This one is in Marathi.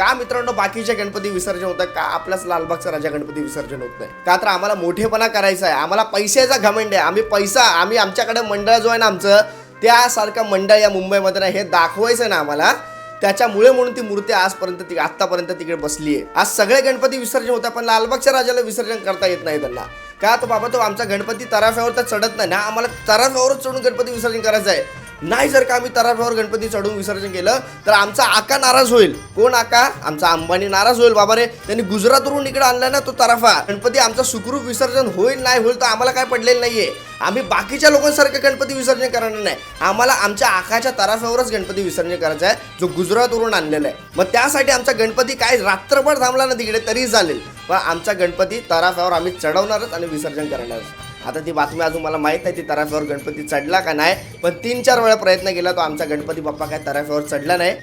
का मित्रांनो बाकीच्या गणपती विसर्जन होतं? का आपलाच लालबागचा राजा गणपती विसर्जन होत नाही? का तर आम्हाला मोठेपणा करायचा आहे. आम्हाला पैशाचा घमंड आहे. आम्ही पैसा आम्ही आमच्याकडे मंडळ जो आहे ना आमचं त्यासारखं मंडळ या मुंबईमध्ये नाही हे दाखवायचं आहे ना आम्हाला. त्याच्यामुळे म्हणून ती मूर्ती आजपर्यंत ती आतापर्यंत तिकडे बसली आहे. आज सगळे गणपती विसर्जन होतात पण लालबागच्या राजाला विसर्जन करता येत नाही त्यांना. का तो बाबा तो आमचा गणपती तराफ्यावर तर चढत नाही. ना आम्हाला तराफ्यावरच चढून गणपती विसर्जन करायचं आहे. नाही जर का आम्ही तराफ्यावर गणपती चढून विसर्जन केलं तर आमचा आका नाराज होईल. कोण आका? आमचा अंबानी नाराज होईल बाबा रे त्यांनी गुजरातवरून इकडे आणला ना तो तराफा गणपती आमचा सुखरूप विसर्जन होईल नाही होईल तर आम्हाला काय पडलेलं नाहीये. आम्ही बाकीच्या लोकांसारखं गणपती विसर्जन करणार नाही. आम्हाला आमच्या आकाच्या तराफ्यावरच गणपती विसर्जन करायचा आहे जो गुजरातवरून आणलेला आहे. मग त्यासाठी आमचा गणपती काय रात्रभर थांबला ना तिकडे तरी चालेल. पण आमचा गणपती तराफ्यावर आम्ही चढवणारच आणि विसर्जन करणारच. आता ती बातमी अजून मला माहीत नाही ती तराफ्यावर गणपती चढला का नाही पण तीन चार वेळा प्रयत्न केला तो आमचा गणपती बाप्पा काय तराफ्यावर चढला नाही.